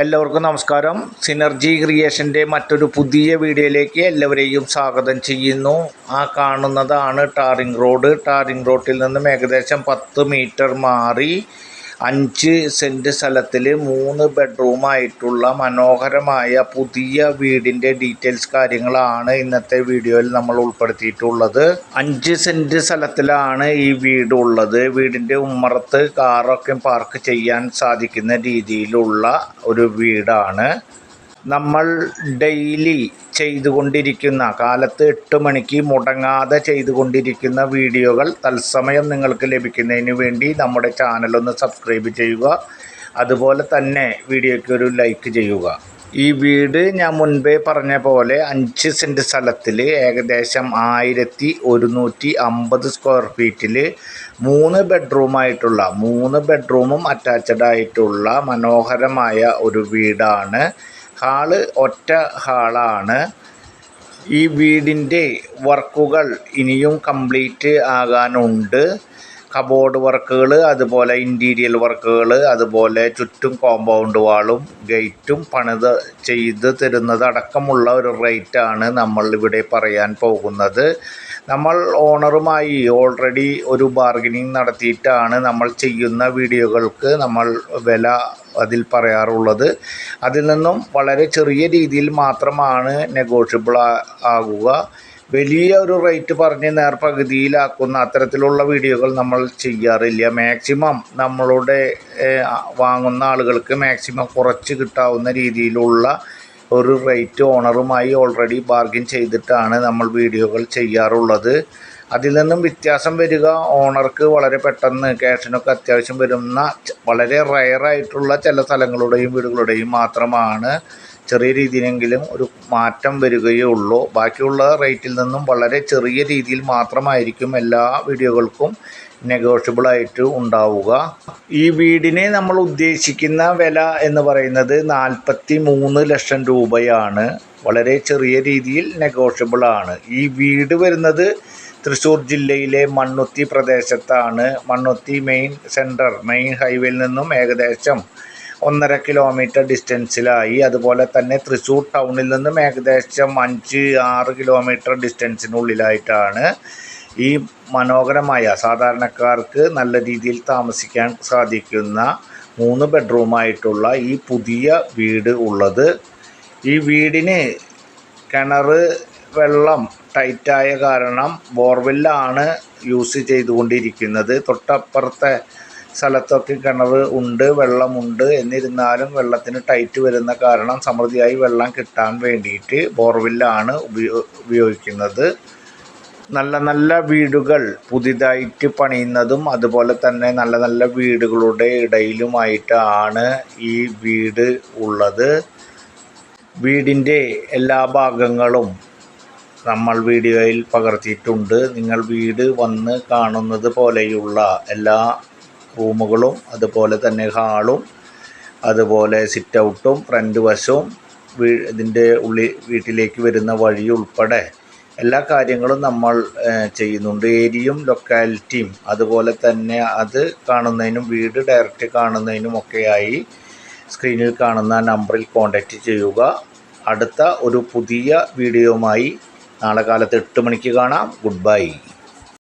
എല്ലാവർക്കും നമസ്കാരം. സിനർജി ക്രിയേഷന്റെ മറ്റൊരു പുതിയ വീഡിയോയിലേക്ക് എല്ലാവരെയും സ്വാഗതം ചെയ്യുന്നു. ആ കാണുന്നതാണ് ടാറിംഗ് റോഡ് ടാറിംഗ് റോഡിൽ നിന്നും ഏകദേശം പത്ത് മീറ്റർ മാറി. അഞ്ച് സെന്റ് സ്ഥലത്തിൽ മൂന്ന് ബെഡ്റൂമായിട്ടുള്ള മനോഹരമായ പുതിയ വീടിന്റെ ഡീറ്റെയിൽസ് കാര്യങ്ങളാണ് ഇന്നത്തെ വീഡിയോയിൽ നമ്മൾ ഉൾപ്പെടുത്തിയിട്ടുള്ളത്. അഞ്ച് സെന്റ് സ്ഥലത്തിലാണ് ഈ വീട് ഉള്ളത്. വീടിന്റെ ഉമ്മറത്ത് കാറൊക്കെ പാർക്ക് ചെയ്യാൻ സാധിക്കുന്ന രീതിയിലുള്ള ഒരു വീടാണ്. നമ്മൾ ഡെയിലി ചെയ്തുകൊണ്ടിരിക്കുന്ന കാലത്ത് എട്ട് മണിക്ക് മുടങ്ങാതെ ചെയ്തുകൊണ്ടിരിക്കുന്ന വീഡിയോകൾ തത്സമയം നിങ്ങൾക്ക് ലഭിക്കുന്നതിന് വേണ്ടി നമ്മുടെ ചാനലൊന്ന് സബ്സ്ക്രൈബ് ചെയ്യുക. അതുപോലെ തന്നെ വീഡിയോയ്ക്ക് ഒരു ലൈക്ക് ചെയ്യുക. ഈ വീട് ഞാൻ മുൻപേ പറഞ്ഞ പോലെ അഞ്ച് സെന്റ് സ്ഥലത്തിൽ ഏകദേശം ആയിരത്തി ഒരുന്നൂറ്റി അമ്പത് സ്ക്വയർ ഫീറ്റിൽ മൂന്ന് ബെഡ്റൂമായിട്ടുള്ള മൂന്ന് ബെഡ്റൂമും അറ്റാച്ച്ഡ് ആയിട്ടുള്ള മനോഹരമായ ഒരു വീടാണ്. ഹാൾ ഒറ്റ ഹാളാണ്. ഈ വീടിന്റെ വർക്കുകൾ ഇനിയും കംപ്ലീറ്റ് ആകാനുണ്ട്. കബോർഡ് വർക്കുകൾ അതുപോലെ ഇന്റീരിയൽ വർക്കുകൾ അതുപോലെ ചുറ്റും കോമ്പൗണ്ട് വാളും ഗേറ്റും പണിത് ചെയ്ത് തരുന്നത് അടക്കമുള്ള ഒരു റേറ്റാണ് നമ്മൾ ഇവിടെ പറയാൻ പോകുന്നത്. നമ്മൾ ഓണറുമായി ഓൾറെഡി ഒരു ബാർഗനിങ് നടത്തിയിട്ടാണ് നമ്മൾ ചെയ്യുന്ന വീഡിയോകൾക്ക് നമ്മൾ വില അതിൽ പറയാറുള്ളത്. അതിൽ നിന്നും വളരെ ചെറിയ രീതിയിൽ മാത്രമാണ് നെഗോഷ്യബിൾ ആകുക. വലിയ ഒരു റേറ്റ് പറഞ്ഞ് നേർപകുതിയിലാക്കുന്ന അത്തരത്തിലുള്ള വീഡിയോകൾ നമ്മൾ ചെയ്യാറില്ല. മാക്സിമം നമ്മളുടെ വാങ്ങുന്ന ആളുകൾക്ക് മാക്സിമം കുറച്ച് കിട്ടാവുന്ന രീതിയിലുള്ള ഒരു റേറ്റ് ഓണറുമായി ഓൾറെഡി ബാർഗിൻ ചെയ്തിട്ടാണ് നമ്മൾ വീഡിയോകൾ ചെയ്യാറുള്ളത്. അതിൽ നിന്നും വ്യത്യാസം വരിക ഓണർക്ക് വളരെ പെട്ടെന്ന് ക്യാഷിനൊക്കെ അത്യാവശ്യം വരുന്ന വളരെ റയറായിട്ടുള്ള ചില സ്ഥലങ്ങളുടെയും വീടുകളുടെയും മാത്രമാണ് ചെറിയ രീതിയിലെങ്കിലും ഒരു മാറ്റം വരികയേ ഉള്ളൂ. ബാക്കിയുള്ള റേറ്റിൽ നിന്നും വളരെ ചെറിയ രീതിയിൽ മാത്രമായിരിക്കും എല്ലാ വീഡിയോകൾക്കും നെഗോഷ്യബിളായിട്ട് ഉണ്ടാവുക. ഈ വീടിന് നമ്മൾ ഉദ്ദേശിക്കുന്ന വില എന്ന് പറയുന്നത് നാൽപ്പത്തി മൂന്ന് ലക്ഷം രൂപയാണ്. വളരെ ചെറിയ രീതിയിൽ നെഗോഷ്യബിളാണ് ഈ വീട് വരുന്നത് തൃശ്ശൂർ ജില്ലയിലെ മണ്ണുത്തി പ്രദേശത്താണ്. മണ്ണുത്തി മെയിൻ സെന്റർ മെയിൻ ഹൈവേയിൽ നിന്നും ഏകദേശം ഒന്നര കിലോമീറ്റർ ഡിസ്റ്റൻസിലായി അതുപോലെ തന്നെ തൃശ്ശൂർ ടൗണിൽ നിന്നും ഏകദേശം അഞ്ച് ആറ് കിലോമീറ്റർ ഡിസ്റ്റൻസിനുള്ളിലായിട്ടാണ് ഈ മനോഹരമായ സാധാരണക്കാർക്ക് നല്ല രീതിയിൽ താമസിക്കാൻ സാധിക്കുന്ന മൂന്ന് ബെഡ്റൂമായിട്ടുള്ള ഈ പുതിയ വീട് ഉള്ളത്. ഈ വീടിന് കിണർ വെള്ളം ടൈറ്റായ കാരണം ബോർവെല്ലാണ് യൂസ് ചെയ്തുകൊണ്ടിരിക്കുന്നത്. തൊട്ടപ്പുറത്തെ സ്ഥലത്തൊക്കെ കിണർ ഉണ്ട് വെള്ളമുണ്ട്. എന്നിരുന്നാലും വെള്ളത്തിന് ടൈറ്റ് വരുന്ന കാരണം സമൃദ്ധിയായി വെള്ളം കിട്ടാൻ വേണ്ടിയിട്ട് ബോർവെല്ലാണ് ഉപയോ ഉപയോഗിക്കുന്നത്. നല്ല നല്ല വീടുകൾ പുതിയതായിട്ട് പണിയുന്നതും അതുപോലെ തന്നെ നല്ല നല്ല വീടുകളുടെ ഇടയിലുമായിട്ടാണ് ഈ വീട് ഉള്ളത്. വീടിന്റെ എല്ലാ ഭാഗങ്ങളും നമ്മൾ വീഡിയോയിൽ പകർത്തിയിട്ടുണ്ട്. നിങ്ങൾ വീട് വന്ന് കാണുന്നത് പോലെയുള്ള എല്ലാ റൂമുകളും അതുപോലെ തന്നെ ഹാളും അതുപോലെ സിറ്റ് ഔട്ടും ഫ്രണ്ട് വശവും വീ ഇതിന്റെ ഉള്ളിൽ വീട്ടിലേക്ക് വരുന്ന വഴി ഉൾപ്പെടെ എല്ലാ കാര്യങ്ങളും നമ്മൾ ചെയ്യുന്നുണ്ട്. ഏരിയയും ലൊക്കാലിറ്റിയും അതുപോലെ തന്നെ അത് കാണുന്നതിനും വീട് ഡയറക്റ്റ് കാണുന്നതിനും ഒക്കെയായി സ്ക്രീനിൽ കാണുന്ന നമ്പറിൽ കോൺടാക്റ്റ് ചെയ്യുക. അടുത്ത ഒരു പുതിയ വീഡിയോയുമായി നാളെ കാലത്ത് എട്ട് മണിക്ക് കാണാം. Good bye.